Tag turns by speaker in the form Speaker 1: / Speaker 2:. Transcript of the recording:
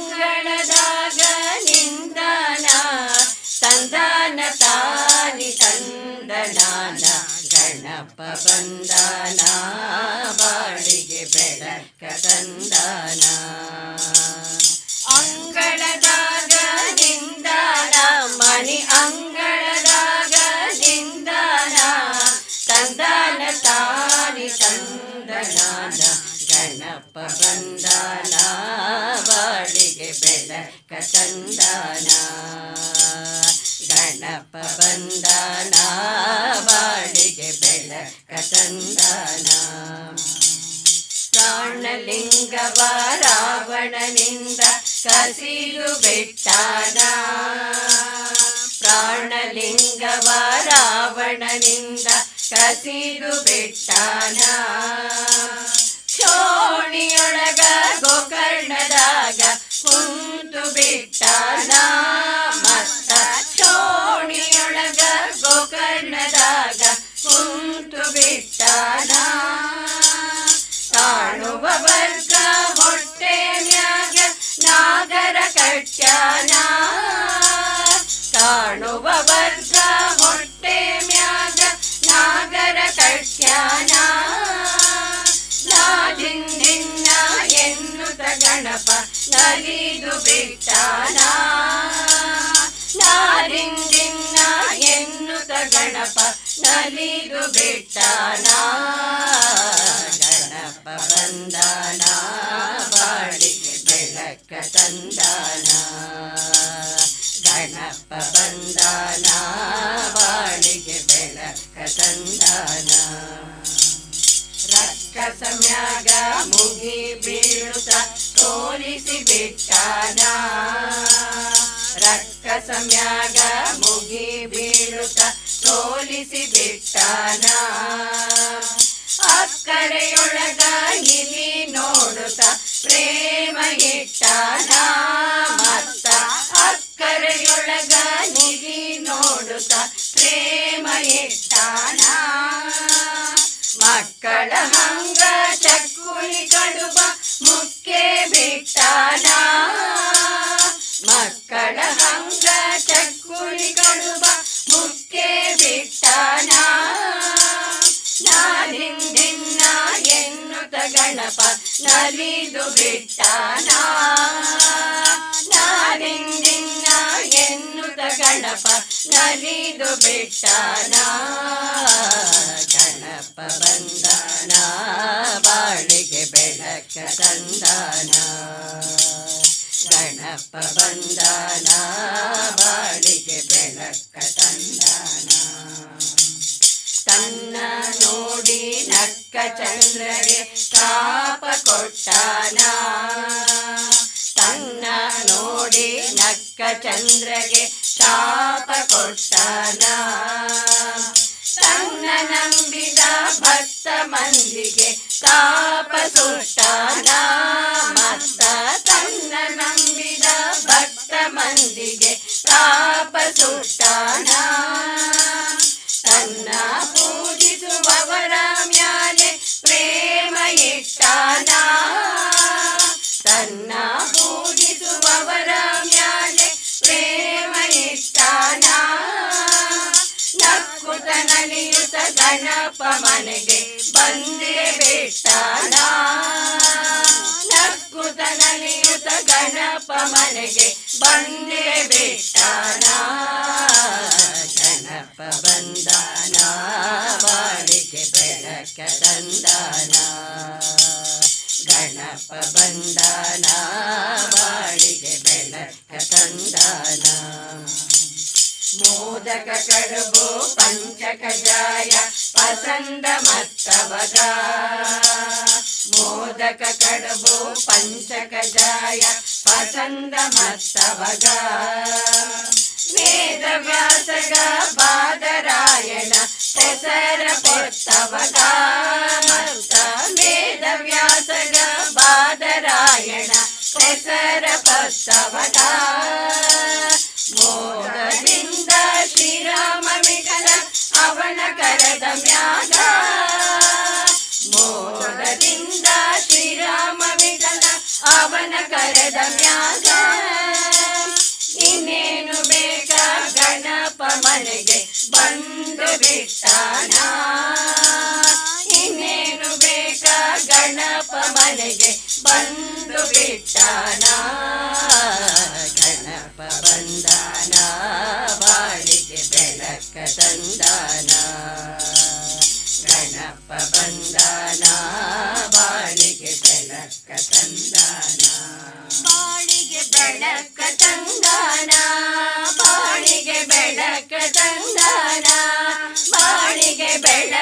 Speaker 1: ಮಣಿ ಅಂಗಳದಾಗ ನಿಂದನ ತಂದನ ತಾನಿ ತಂದನಾನ ಗಣಪ ಬಂದನ ಬಾಳಿಗೆ ಬೆಳಕ ತಂದನ. ಅಂಗಳದಾಗ ನಿಂದನ, ಮಣಿ ಅಂಗಳದಾಗ ನಿಂದನ, ತಂದನ ತಾನಿ ತಂದನಾನ ಗಣಪ ಬಂದನ. ತಂದನ ಗಣಪ ಬಂದನ ಬಾಳಿಗೆ ಬೆಳ ಕಸಂದಾನ ಪ್ರಾಣಲಿಂಗವ ರಾವಣನಿಂದ ಕಸಿದು ಬೆಟ್ಟನ ಪ್ರಾಣಲಿಂಗವ ರಾವಣನಿಂದ ಕಸಿದು ಬೆಟ್ಟಾನ ಶೋಣಿಯೊಳಗ ಕಟ್ಯಾನ ಕಾಣುವ ವರ್ಗ ಹೊಟ್ಟೆ ಮ್ಯಾಗ ನಾಗರ ಕಟ್ಯಾನ ಲಾಜಿಂದಿನ್ನ ಎನ್ನುತ್ತ ಗಣಪ ನಲಿದು ಬಿಟ್ಟಾನ. ಲಾಜಿಂದಿನ್ನ ಎನ್ನುತ್ತ ಗಣಪ ನಲಿದು ಬಿಟ್ಟಾನ. ಗಣಪ ಬಂದಾನ. ಬೆಳಕ ತಂದಾನ ಗಣಪ ಬಂದಾನ ಬಾಳಿಗೆ ಬೆಳಕ ತಂದಾನ ರಕ್ಕಸ ಮ್ಯಾಗ ಮುಗಿ ಬೀಳುತ್ತ ತೋರಿಸಿ ಬಿಟ್ಟಾನ. ರಕ್ಕಸ ಮ್ಯಾಗ ಮುಗಿ ಬೀಳುತ್ತ ತೋಲಿಸಿ ಬಿಟ್ಟಾನ. ಅಕ್ಕರೆಯೊಳಗ ಇಲ್ಲಿ ಪ್ರೇಮ ಇಟ್ಟಾನ ಮತ್ತ ಅಕ್ಕರೆಯೊಳಗ ನಿಲಿ ನೋಡುತ್ತ ಪ್ರೇಮ ಇಟ್ಟಾನ ಮಕ್ಕಳ ಹಂಗ ಚಕ್ಕುಲಿ ಕಡುಬ ಮುಕ್ಕೆ ಬಿಟ್ಟಾನ ಮಕ್ಕಳ ಹಂಗ ನಲಿದು ಬಿಟ್ಟಾನ ನಾನಿಂದಿನ್ನ ಎನ್ನುತ್ತ ಗಣಪ ನಲಿದು ಬಿಟ್ಟಾನ ಗಣಪ ಬಂದಾನ ಬಾಳಿಗೆ ಬೆಳಕ ತಂದಾನ ಗಣಪ ಬಂದಾನ ಬಾಳಿಗೆ ಬೆಳಕ ತಂದಾನ ತನ್ನ ನೋಡಿ ನಕ್ಕ ಚಂದ್ರಗೆ ತಾಪ ಕೊಟ್ಟಾನ. ತನ್ನ ನೋಡಿ ನಕ್ಕ ಚಂದ್ರಗೆ ತಾಪ ಕೊಟ್ಟಾನ. ತನ್ನ ನಂಬಿದ ಭಕ್ತ ಮಂದಿಗೆ ತಾಪ ಸುಟ್ಟಾನ. ಗಣಪ ಮನೆಗೆ ಬಂದೇ ಮೋದಕ ಕಡುಬು ಪಂಚಕ ಜಾಯ ಪಸಂದ ಮತ್ತವಗ ಮೋದಕ ಕಡುಬು ಪಂಚಕ ಜಾಯ ಪಸಂದ ಮತ್ತವಗ ವೇದ ವ್ಯಾಸಗ ಬಾದರಾಯಣ ಹೆಸರ ಪೊತ್ತವಗ ಬಿಟ್ಟಾನ ಇನ್ನೇನು ಬೇಕ? ಗಣಪ ಮನೆಗೆ ಬಂದು ಬಿಟ್ಟಾನ? ಗಣಪ ಬಂದಾನ? ಬಾಳಿಗೆ ಬೆಳಕ ತಂದಾನ? ಗಣಪ ಬಂದಾನ? ಬಾಳಿಗೆ